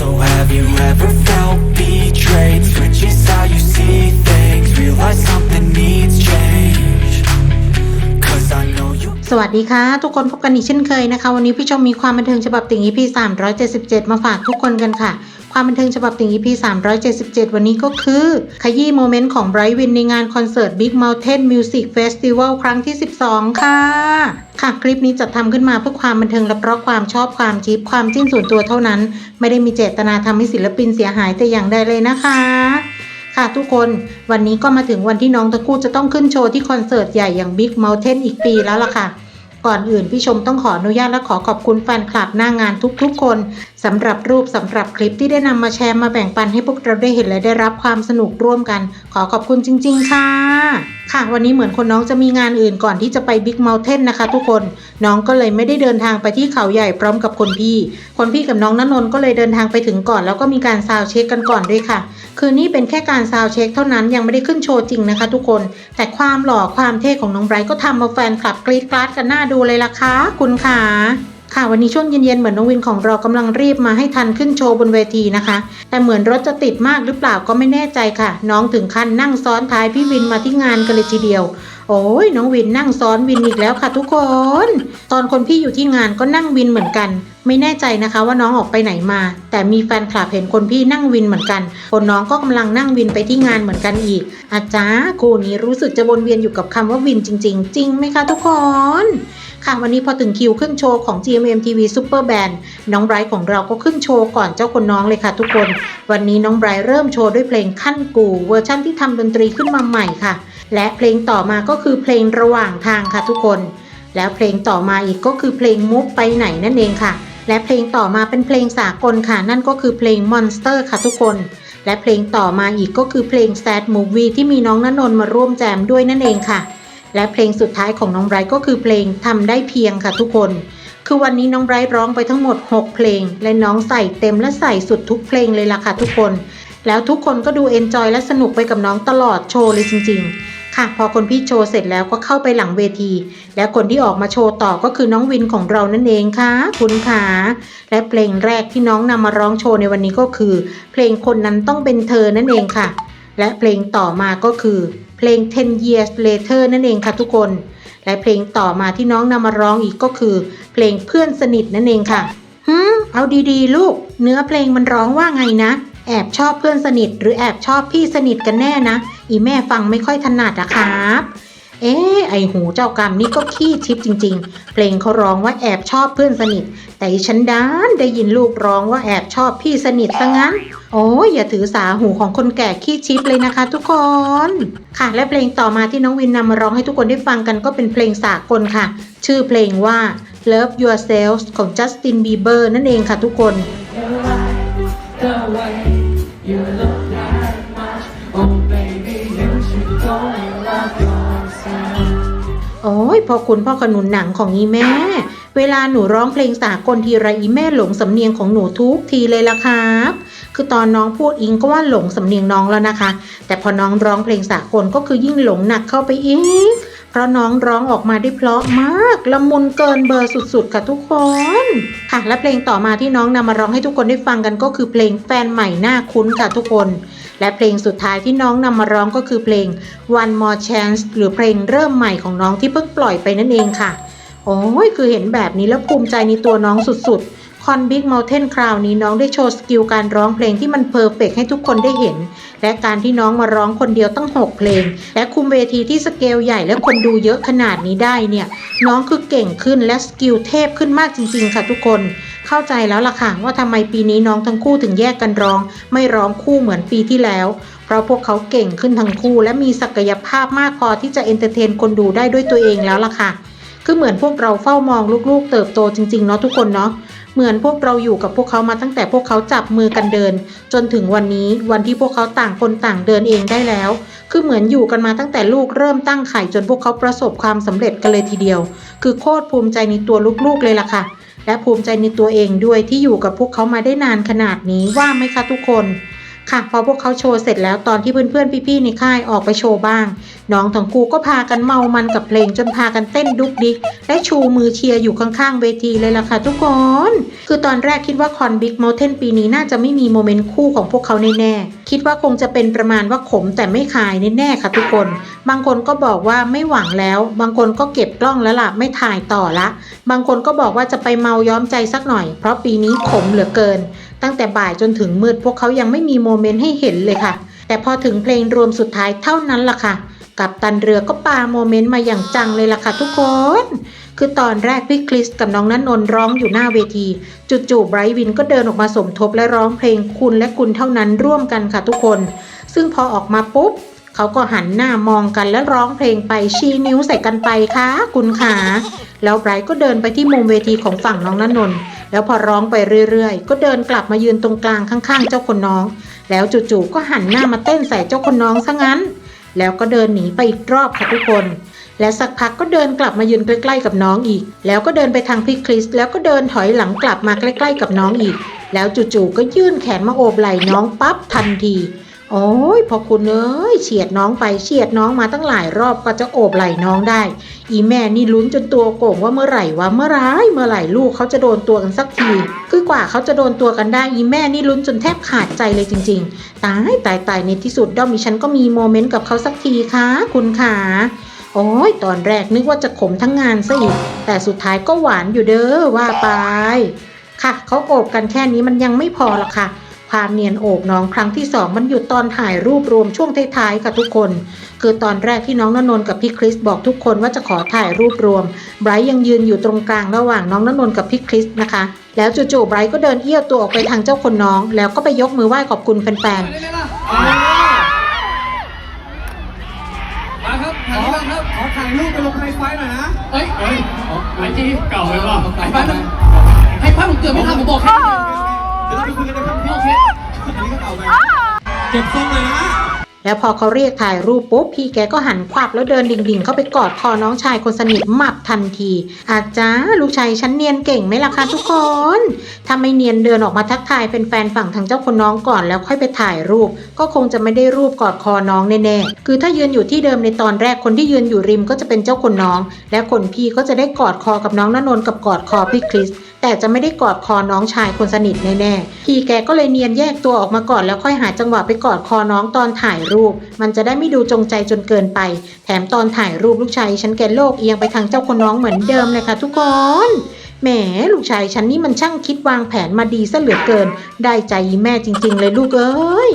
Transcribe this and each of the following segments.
So have you ever felt betrayed? Switches how you see things Realize something needs change Cause I know you สวัสดีค่ะ ทุกคนพบกันอีกเช่นเคยนะคะ วันนี้พี่ชมมีความบันเทิงฉบับติ่ง EP 377 มาฝากทุกคนกันค่ะ ความบันเทิงฉบับติ่ง EP 377 วันนี้ก็คือ ขยี้โมเมนต์ของไบรท์วินในงานคอนเสิร์ต Big Mountain Music Festival ครั้งที่ 12 ค่ะ ค่ะคลิปนี้จัดทำขึ้นมาเพื่อความบันเทิงและเพราะความชอบความจิ๊บความจิ้นส่วนตัวเท่านั้น ไม่ได้มีเจตนาทำให้ศิลปินเสียหายแต่อย่างใดเลยนะคะค่ะทุกคนวันนี้ก็มาถึงวันที่น้องทั้งคู่จะต้องขึ้นโชว์ที่คอนเสิร์ตใหญ่อย่าง Big Mountain อีกปีแล้วล่ะค่ะ ก่อนอื่นพี่ชมต้องขออนุญาตและขอขอบคุณแฟนคลับหน้างานทุกๆ คนสำหรับรูปสำหรับคลิปที่ได้นำมาแชร์มาแบ่งปันให้พวกเราได้เห็นและได้รับความสนุกร่วมกัน ขอขอบคุณจริง ๆ ค่ะ ค่ะวันนี้เหมือนคนน้องจะมีงานอื่นก่อนที่จะไป Big Mountain นะคะ ทุกคนน้องก็เลยไม่ได้เดินทางไปที่เขาใหญ่พร้อมกับคนพี่ คนพี่กับน้องณนนก็เลยเดินทางไปถึงก่อน แล้วก็มีการซาวเช็คกันก่อนด้วยค่ะ คือนี่เป็นแค่การซาวเช็คเท่านั้นยังไม่ได้ขึ้นโชว์จริงนะคะ ทุกคน แต่ความหล่อความเท่ของน้องไบรท์ก็ทำเอาแฟนคลับกรี๊ดกราดกันหน้าดูเลยล่ะคะคุณค่ะ ค่ะวันนี้ช่วงเย็นๆเหมือนน้องวินของเรากำลังรีบมาให้ทันขึ้นโชว์บนเวทีนะคะ แต่เหมือนรถจะติดมากหรือเปล่าก็ไม่แน่ใจค่ะ น้องถึงขั้นนั่งซ้อนท้ายพี่วินมาที่งานกันเลยทีเดียว โอ้ยน้องวินนั่งซ้อนวินอีกแล้วค่ะทุกคน ตอนคนพี่อยู่ที่งานก็นั่งวินเหมือนกัน ไม่แน่ใจนะคะว่าน้องออกไปไหนมา แต่มีแฟนคลับเห็นคนพี่นั่งวินเหมือนกัน คนน้องก็กำลังนั่งวินไปที่งานเหมือนกันอีก อาจารย์คู่นี้รู้สึกจะวนเวียนอยู่กับคำว่าวินจริง ๆ จริงไหมคะทุกคนค่ะวันนี้พอถึงคิวขึ้นโชว์ของ GMM TV Super Band น้องไบรท์ของเราก็ขึ้นโชว์ก่อนเจ้าคนน้องเลยค่ะทุกคน วันนี้น้องไบรท์เริ่มโชว์ด้วยเพลงขั้นกูเวอร์ชั่นที่ทำดนตรีขึ้นมาใหม่ค่ะ และเพลงต่อมาก็คือเพลงระหว่างทางค่ะทุกคน แล้วเพลงต่อมาอีกก็คือเพลงมุกไปไหนนั่นเองค่ะ และเพลงต่อมาเป็นเพลงสากลค่ะ นั่นก็คือเพลง Monster ค่ะทุกคน และเพลงต่อมาอีกก็คือเพลง Sad Movie ที่มีน้องณนนท์มาร่วมแจมด้วยนั่นเองค่ะ และเพลงสุดท้ายของน้องไบรท์ก็คือเพลงทำได้เพียงค่ะทุกคน คือวันนี้น้องไบรท์ร้องไปทั้งหมด 6 เพลง และน้องใส่เต็มและใส่สุดทุกเพลงเลยล่ะค่ะทุกคน แล้วทุกคนก็ดูเอนจอยและสนุกไปกับน้องตลอดโชว์เลยจริง ๆ ค่ะ พอคนพี่โชว์เสร็จแล้วก็เข้าไปหลังเวที และคนที่ออกมาโชว์ต่อก็คือน้องวินของเรานั่นเองค่ะ คุณค่ะและเพลงแรกที่น้องนำมาร้องโชว์ในวันนี้ก็คือ เพลงคนนั้นต้องเป็นเธอนั่นเองค่ะ และเพลงต่อมาก็คือ เพลง 10 years later นั่นเองค่ะทุกคน และเพลงต่อมาที่น้องนำมาร้องอีกก็คือ เพลงเพื่อนสนิทนั่นเองค่ะฮึมเอาดีๆ ลูก เนื้อเพลงมันร้องว่าไงนะ แอบชอบเพื่อนสนิท หรือแอบชอบพี่สนิทกันแน่นะ อีแม่ฟังไม่ค่อยถนัดอะครับ เอ๊ะไอหูเจ้ากรรมนี่ก็ขี้ทิพย์จริง ๆ เพลงเขาร้องว่าแอบชอบเพื่อนสนิท แต่ฉันด้านได้ยินลูกร้องว่าแอบชอบพี่สนิทซะงั้น โอ้ยอย่าถือสาหูของคนแก่ขี้ชิปเลยนะคะ ทุกคน ค่ะ และเพลงต่อมาที่น้องวินนำมาร้องให้ทุกคนได้ฟังกันก็เป็นเพลงสากลค่ะ ชื่อเพลงว่า Love Yourself ของ Justin Bieber นั่นเองค่ะทุกคน the way you look โอ้ยพอคุณพ่อขนุนหนังของอีแม่ เวลาหนูร้องเพลงสากลทีไรอีแม่หลงสำเนียงของหนูทุกทีเลยล่ะครับ คือตอนน้องพูดอิงก็ว่าหลงสำเนียงน้องแล้วนะคะ แต่พอน้องร้องเพลงสากลก็คือยิ่งหลงหนักเข้าไปอีก เพราะน้องร้องออกมาได้เพราะมากละมุนเกินเบอร์สุดๆค่ะทุกคน ค่ะและเพลงต่อมาที่น้องนำมาร้องให้ทุกคนได้ฟังกันก็คือเพลงแฟนใหม่หน่าคุ้นค่ะทุกคน และเพลงสุดท้ายที่น้องนำมาร้องก็คือเพลง One More Chance หรือเพลงเริ่มใหม่ของน้องที่เพิ่งปล่อยไปนั่นเองค่ะ โอ้ยคือเห็นแบบนี้แล้วภูมิใจในตัวน้องสุดๆ คอนบิ๊กเมลเทนคราวนี้น้องได้โชว์สกิลการร้องเพลงที่มันเพอร์เฟกให้ทุกคนได้เห็น และการที่น้องมาร้องคนเดียวตั้ง 6 เพลง และคุมเวทีที่สเกลใหญ่และคนดูเยอะขนาดนี้ได้เนี่ย น้องคือเก่งขึ้นและสกิลเทพขึ้นมากจริง ๆ ค่ะทุกคน เข้าใจแล้วล่ะค่ะว่าทำไมปีนี้น้องทั้งคู่ถึงแยกกันร้อง ไม่ร้องคู่เหมือนปีที่แล้ว เพราะพวกเขาเก่งขึ้นทั้งคู่ และมีศักยภาพมากพอที่จะเอนเตอร์เทนคนดูได้ด้วยตัวเองแล้วล่ะค่ะ คือเหมือนพวกเราเฝ้ามองลูกๆ เติบโตจริงๆเนาะทุกคนเนาะเหมือนพวกเราอยู่กับพวกเขามาตั้งแต่พวกเขาจับมือกันเดิน จนถึงวันนี้วันที่พวกเขาต่างคนต่างเดินเองได้แล้ว คือเหมือนอยู่กันมาตั้งแต่ลูกเริ่มตั้งไข่จนพวกเขาประสบความสำเร็จกันเลยทีเดียว คือโคตรภูมิใจในตัวลูกๆเลยล่ะค่ะ และภูมิใจในตัวเองด้วยที่อยู่กับพวกเขามาได้นานขนาดนี้ว่าไหมคะทุกคน ค่ะพอพวกเขาโชว์เสร็จแล้วตอนที่เพื่อนๆพี่ๆในค่ายออกไปโชว์บ้าง น้องทั้งคู่ก็พากันเมามันกับเพลงจนพากันเต้นดุกดิกและชูมือเชียร์อยู่ข้างๆเวทีเลยล่ะค่ะทุกคน คือตอนแรกคิดว่าคอนบิ๊กเมลเทนปีนี้น่าจะไม่มีโมเมนต์คู่ของพวกเขาแน่ๆคิดว่าคงจะเป็นประมาณว่าขมแต่ไม่คายแน่ๆค่ะทุกคน บางคนก็บอกว่าไม่หวังแล้ว บางคนก็เก็บกล้องแล้วล่ะไม่ถ่ายต่อละ บางคนก็บอกว่าจะไปเมาย้อมใจสักหน่อย เพราะปีนี้ขมเหลือเกิน ตั้งแต่บ่ายจนถึงมืดพวกเขายังไม่มีโมเมนต์ให้เห็นเลยค่ะ แต่พอถึงเพลงรวมสุดท้ายเท่านั้นล่ะค่ะ กับตันเรือก็ปาโมเมนต์มาอย่างจังเลยล่ะค่ะทุกคน คือตอนแรกพี่คริสกับน้องนันนนร้องอยู่หน้าเวทีจู่ๆไบรท์วินก็เดินออกมาสมทบและร้องเพลงคุณและคุณเท่านั้นร่วมกันค่ะทุกคน ซึ่งพอออกมาปุ๊บ เขาก็หันหน้ามองกันแล้วร้องเพลงไปชี้นิ้วใส่กันไปค่ะคุณขาแล้วไบรท์ก็เดินไปที่มุมเวทีของฝั่งน้องนนนนท์แล้วพอร้องไปเรื่อยๆ ก็เดินกลับมายืนตรงกลางข้างๆ เจ้าคนน้อง แล้วจู่ๆก็หันหน้ามาเต้นใส่เจ้าคนน้องซะงั้น แล้วก็เดินหนีไปอีกรอบค่ะทุกคน และสักพักก็เดินกลับมายืนใกล้ๆกับน้องอีก แล้วก็เดินไปทางพี่คริส แล้วก็เดินถอยหลังกลับมาใกล้ ๆ กับน้องอีก แล้วจู่ๆก็ยื่นแขนมาโอบไหล่น้องปั๊บทันที โอ้ยพอคุณเอ้ยเฉียดน้องไปเฉียดน้องมาตั้งหลายรอบก็จะโอบไหล่น้องได้ อีแม่นี่ลุ้นจนตัวโก่งว่าเมื่อไหร่วะเมื่อไรเมื่อไหร่ลูกเขาจะโดนตัวกันสักที คือกว่าเขาจะโดนตัวกันได้อีแม่นี่ลุ้นจนแทบขาดใจเลยจริง ๆ ตายตายตายในที่สุดด้อมอีฉันก็มีโมเมนต์กับเขาสักทีค่ะคุณขาโอ้ยตอนแรกนึกว่าจะขมทั้งงานซะอีก แต่สุดท้ายก็หวานอยู่เด้อว่าไปค่ะเขาโอบกันแค่นี้มันยังไม่พอหรอกค่ะ ความเนียนโอบน้องครั้งที่สองมันหยุดตอนถ่ายรูปรวมช่วงท้ายๆค่ะทุกคน คือตอนแรกที่น้องนนนท์กับพี่คริสบอกทุกคนว่าจะขอถ่ายรูปรวมไบรท์ยังยืนอยู่ตรงกลางระหว่างน้องนนนท์กับพี่คริสนะคะ แล้วจู่ๆไบรท์ก็เดินเอี้ยวตัวออกไปทางเจ้าคนน้อง แล้วก็ไปยกมือไหว้ขอบคุณแฟนได้ไหมล่ะมาครับถ่ายรูปครับขอถ่ายรูปไปลงไฮไฟหน่อยนะเอ้ยเอ้ยไอจีเก่าเลยว่ะไปไปไปให้พักผมเตือนไม่ทันผมบอกแค่ คุยกันในคำโอที่เคอันนี้ก็เก่าไปเก็บทรงเลยนะ แล้วพอเขาเรียกถ่ายรูปปุ๊บพี่แกก็หันควับแล้วเดินดิ่งๆ เข้าไปกอดคอน้องชายคนสนิทหมับทันที อาจารย์ลูกชายฉันเนียนเก่งไหมล่ะคะทุกคนถ้าไม่เนียนเดินออกมาทักทายเป็นแฟนฝั่งทางเจ้าคนน้องก่อนแล้วค่อยไปถ่ายรูป ก็คงจะไม่ได้รูปกอดคอน้องแน่ๆคือถ้ายืนอยู่ที่เดิมในตอนแรกคนที่ยืนอยู่ริมก็จะเป็นเจ้าคนน้อง และคนพี่ก็จะได้กอดคอกับน้องนนนท์กับกอดคอพี่คริสแต่จะไม่ได้กอดคอน้องชายคนสนิทแน่ๆพี่แกก็เลยเนียนแยกตัวออกมาก่อนแล้วค่อยหาจังหวะไปกอดคอน้องตอนถ่ายรูป มันจะได้ไม่ดูจงใจจนเกินไป แถมตอนถ่ายรูปลูกชายฉันแกโลกเอียงไปทางเจ้าคนน้องเหมือนเดิมเลยค่ะทุกคนแหมลูกชายฉันนี่มันช่างคิดวางแผนมาดีซะเหลือเกิน ได้ใจแม่จริง ๆ เลยลูกเอ้ย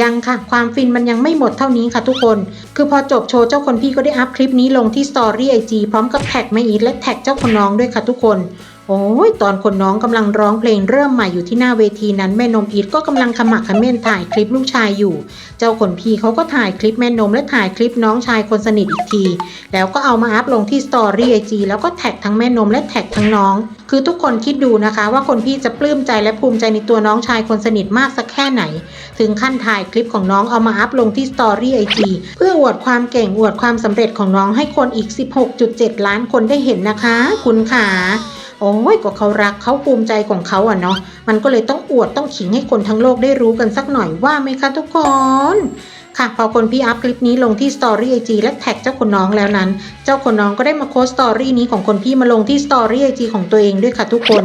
ยังค่ะ ความฟินมันยังไม่หมดเท่านี้ค่ะทุกคน คือพอจบโชว์เจ้าคนพี่ก็ได้อัพคลิปนี้ลงที่สตอรี่ไอจีพร้อมกับแท็กแม่อีทและแท็กเจ้าคนน้องด้วยค่ะทุกคน โอ้ยตอนคนน้องกำลังร้องเพลงเริ่มใหม่อยู่ที่หน้าเวทีนั้นแม่นมอีทก็กำลังขมักเขม้นถ่ายคลิปลูกชายอยู่ เจ้าคนพี่เขาก็ถ่ายคลิปแม่นมและถ่ายคลิปน้องชายคนสนิทอีกที แล้วก็เอามาอัพลงที่สตอรี่ไอจีแล้วก็แท็กทั้งแม่นมและแท็กทั้งน้อง คือทุกคนคิดดูนะคะว่าคนพี่จะปลื้มใจและภูมิใจในตัวน้องชายคนสนิทมากสักแค่ไหน ถึงขั้นถ่ายคลิปของน้องเอามาอัพลงที่สตอรี่ไอจีเพื่ออวดความเก่งอวดความสำเร็จของน้องให้คนอีก 16.7 ล้านคนได้เห็นนะคะ คุณขา อ้ยก็เขารักเขาภูมิใจของเขาอะเนาะมันก็เลยต้องอวดต้องขิงให้คนทั้งโลกได้รู้กันสักหน่อยว่าไหมคะทุกคนค่ะพอคนพี่อัพคลิปนี้ลงที่สตอรี่ไอจีและแท็กเจ้าคนน้องแล้วนั้น เจ้าคนน้องก็ได้มาโพสต์สตอรี่นี้ของคนพี่มาลงที่สตอรี่ไอจีของตัวเองด้วยค่ะทุกคน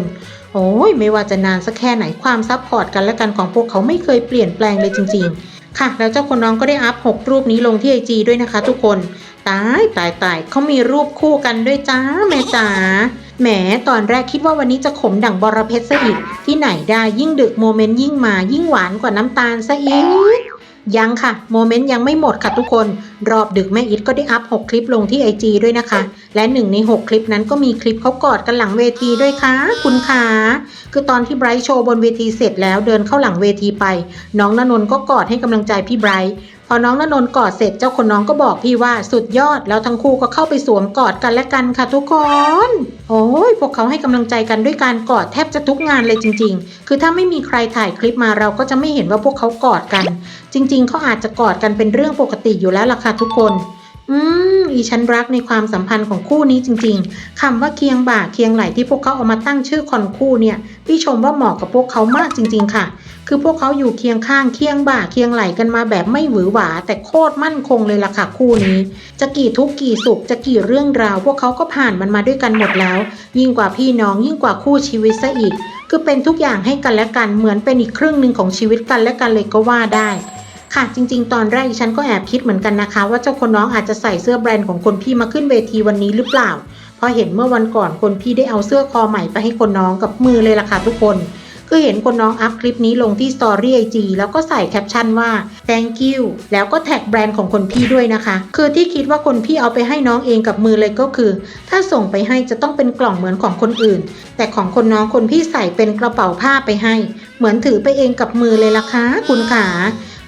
โอ้ยไม่ว่าจะนานสักแค่ไหนความซับพอร์ตกันและกันของพวกเขาไม่เคยเปลี่ยนแปลงเลยจริง ๆ ค่ะ แล้วเจ้าคนน้องก็ได้อัพ6รูปนี้ลงที่ไอจีด้วยนะคะ ทุกคน ตายตายตายเขามีรูปคู่กันด้วยจ้าแม่จ๋า แหมตอนแรกคิดว่าวันนี้จะขมดั่งบอระเพ็ดซะอีก ที่ไหนได้ยิ่งดึกโมเมนต์ยิ่งมายิ่งหวานกว่าน้ำตาลซะอีกยังค่ะ โมเมนต์ยังไม่หมดค่ะทุกคน รอบดึกแม่อิทก็ได้อัพ 6 คลิปลงที่ IG ด้วยนะคะ และหนึ่งใน 6 คลิปนั้นก็มีคลิปเขากอดกันหลังเวทีด้วยค่ะ คุณขาคือตอนที่ไบรท์โชว์บนเวทีเสร็จแล้วเดินเข้าหลังเวทีไป น้องณนนท์ก็กอดให้กำลังใจพี่ไบรท์ พอน้องนนนท์กอดเสร็จเจ้าคนน้องก็บอกพี่ว่าสุดยอดแล้วทั้งคู่ก็เข้าไปสวมกอดกันและกันค่ะทุกคน โอ้ยพวกเขาให้กำลังใจกันด้วยการกอดแทบจะทุกงานเลยจริง ๆ คือถ้าไม่มีใครถ่ายคลิปมาเราก็จะไม่เห็นว่าพวกเขากอดกัน จริง ๆเขาอาจจะกอดกันเป็นเรื่องปกติอยู่แล้วล่ะค่ะทุกคน อืมอีฉันรักในความสัมพันธ์ของคู่นี้จริง ๆคำว่าเคียงบ่าเคียงไหลที่พวกเขาเอามาตั้งชื่อคอนคู่เนี่ย พี่ชมว่าเหมาะกับพวกเขามากจริง ๆ ค่ะ คือพวกเขาอยู่เคียงข้างเคียงบ่าเคียงไหลกันมาแบบไม่หวือหวา แต่โคตรมั่นคงเลยล่ะค่ะคู่นี้ จะกี่ทุกข์กี่สุขจะกี่เรื่องราว พวกเขาก็ผ่านมันมาด้วยกันหมดแล้ว ยิ่งกว่าพี่น้องยิ่งกว่าคู่ชีวิตซะอีก คือเป็นทุกอย่างให้กันและกันเหมือนเป็นอีกครึ่งหนึ่งของชีวิตกันและกันเลยก็ว่าได้ ค่ะจริง ๆ ตอนแรกฉันก็แอบคิดเหมือนกันนะคะ ว่าเจ้าคนน้องอาจจะใส่เสื้อแบรนด์ของคนพี่มาขึ้นเวทีวันนี้หรือเปล่าพราะเห็นเมื่อวันก่อนคนพี่ได้เอาเสื้อคอใหม่ไปให้คนน้องกับมือเลยล่ะค่ะทุกคนคือเห็นคนน้องอัพคลิปนี้ลงที่สตอรี่ไอจีแล้วก็ใส่แคปชั่นว่า thank you แล้วก็แท็กแบรนด์ของคนพี่ด้วยนะคะ คือที่คิดว่าคนพี่เอาไปให้น้องเองกับมือเลยก็คือ ถ้าส่งไปให้จะต้องเป็นกล่องเหมือนของคนอื่น แต่ของคนน้องคนพี่ใส่เป็นกระเป๋าผ้าไปให้ เหมือนถือไปเองกับมือเลยล่ะคะคุณขา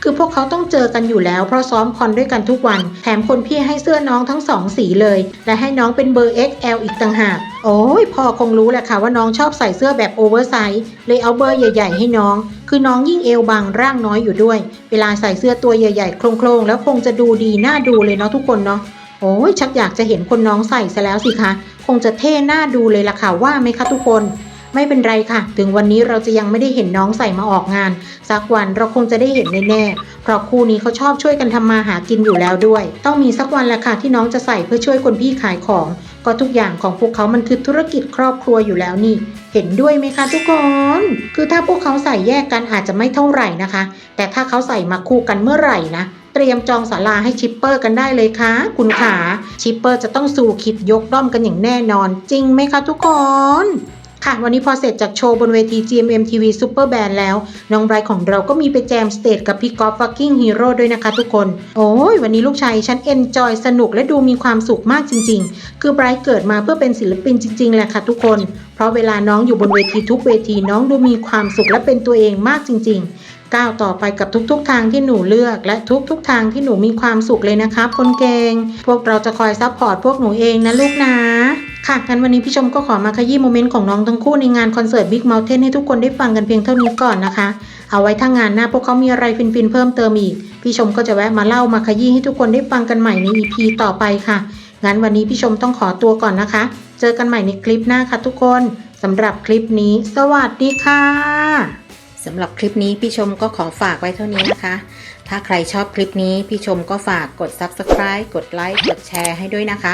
คือพวกเขาต้องเจอกันอยู่แล้ว เพราะซ้อมคอนด้วยกันทุกวัน แถมคนพี่ให้เสื้อน้องทั้งสองสีเลย และให้น้องเป็นเบอร์ XL อีกต่างหาก โอ้ยพ่อคงรู้แหละค่ะว่าน้องชอบใส่เสื้อแบบโอเวอร์ไซส์เลยเอาเบอร์ใหญ่ ๆ ให้น้อง คือน้องยิ่งเอวบางร่างน้อยอยู่ด้วย เวลาใส่เสื้อตัวใหญ่ๆโครงๆแล้วคงจะดูดีน่าดูเลยเนาะทุกคนเนาะโอ้ยชักอยากจะเห็นคนน้องใส่ซะแล้วสิคะ คงจะเท่น่าดูเลยล่ะค่ะว่าไหมคะทุกคน ไม่เป็นไรค่ะ ถึงวันนี้เราจะยังไม่ได้เห็นน้องใส่มาออกงาน สักวันเราคงจะได้เห็นแน่ๆ เพราะคู่นี้เขาชอบช่วยกันทำมาหากินอยู่แล้วด้วย ต้องมีสักวันแหละค่ะที่น้องจะใส่เพื่อช่วยคนพี่ขายของ ก็ทุกอย่างของพวกเขามันคือธุรกิจครอบครัวอยู่แล้วนี่ เห็นด้วยไหมคะทุกคน คือถ้าพวกเขาใส่แยกกันอาจจะไม่เท่าไหร่นะคะ แต่ถ้าเขาใส่มาคู่กันเมื่อไหร่นะเตรียมจองศาลาให้ชิปเปอร์กันได้เลยค่ะคุณขาชิปเปอร์จะต้องสู่ขิดยกด้อมกันอย่างแน่นอน จริงไหมคะทุกคน ค่ะ วันนี้พอเสร็จจากโชว์บนเวที GMM TV Super Band แล้ว น้องไบรท์ของเราก็มีไปแจมสเตจกับพี่กอล์ฟฟักกิ้งฮีโร่ด้วยนะคะทุกคน โอ้ย วันนี้ลูกชายฉันเอนจอยสนุกและดูมีความสุขมากจริง ๆ คือไบรท์เกิดมาเพื่อเป็นศิลปินจริง ๆ แหละค่ะทุกคน เพราะเวลาน้องอยู่บนเวทีทุกเวทีน้องดูมีความสุขและเป็นตัวเองมากจริง ๆ ก้าวต่อไปกับทุกๆ ทางที่หนูเลือก และทุกๆ ทางที่หนูมีความสุขเลยนะครับคนเก่งพวกเราจะคอยซัพพอร์ตพวกหนูเองนะลูกนะ ค่ะงั้นวันนี้พี่ชมก็ขอมาขยี้โมเมนต์ของน้องทั้งคู่ในงานคอนเสิร์ต Big Mountain ให้ทุกคนได้ฟังกันเพียงเท่านี้ก่อนนะคะ เอาไว้ถ้างานหน้าพวกเขามีอะไรฟินๆเพิ่มเติมอีก พี่ชมก็จะแวะมาเล่ามาขยี้ให้ทุกคนได้ฟังกันใหม่ใน EP ต่อไปค่ะ งั้นวันนี้พี่ชมต้องขอตัวก่อนนะคะ เจอกันใหม่ในคลิปหน้าค่ะทุกคนสำหรับคลิปนี้ สวัสดีค่ะสำหรับคลิปนี้พี่ชมก็ขอฝากไว้เท่านี้นะคะ ถ้าใครชอบคลิปนี้พี่ชมก็ฝากกด Subscribe กดไลค์กดแชร์ให้ด้วยนะคะ